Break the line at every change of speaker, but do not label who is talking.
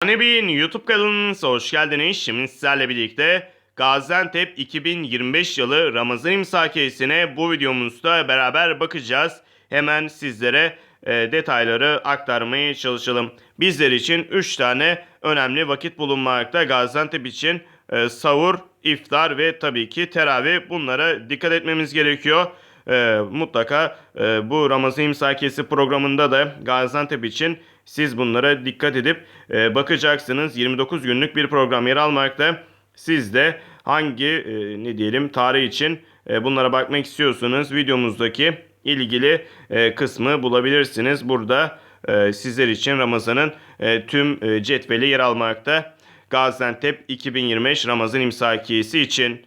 Hanebi'nin YouTube kanalınıza hoş geldiniz. Şimdi sizlerle birlikte Gaziantep 2025 yılı Ramazan imsakiyesine bu videomuzda beraber bakacağız. Hemen sizlere e, detayları aktarmaya çalışalım. Bizler için 3 tane önemli vakit bulunmakta. Gaziantep için e, sahur, iftar ve tabii ki teravih bunlara dikkat etmemiz gerekiyor. E, mutlaka e, bu Ramazan imsakiyesi programında da Gaziantep için siz bunlara dikkat edip e, bakacaksınız. 29 günlük bir program yer almakta. Siz de hangi e, ne diyelim tarih için e, bunlara bakmak istiyorsanız videomuzdaki ilgili e, kısmı bulabilirsiniz. Burada e, sizler için Ramazan'ın e, tüm e, cetveli yer almakta. Gaziantep 2025 Ramazan imsakiyesi için.